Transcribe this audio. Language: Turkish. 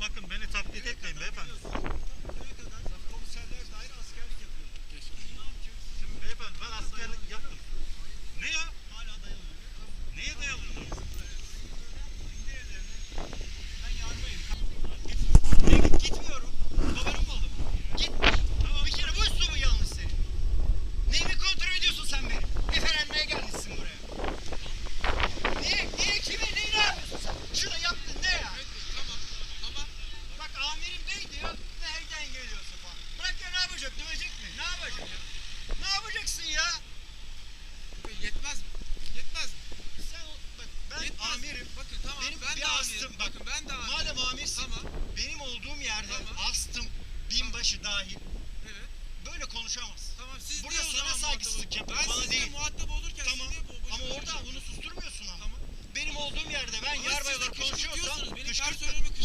bakın beni taklit etmeyin beyefendi. Bakın tamam Benim ben bir de astım, amirim. bak, Bakın ben de amirim. Madem amirsin, Tamam. benim olduğum yerde Tamam. astım, binbaşı dahil Evet. böyle konuşamaz. Tamam siz Burada niye sana saygısızlık yapıyor, Ben sizinle değil. muhatap olurken Tamam. siz niye bu Ama orada bunu susturmuyorsun ama. Tamam. Benim olduğum yerde ben de yarbayla konuşuyorsam kışkırtıyorsunuz, benim personelimi kışkırtıyorsunuz.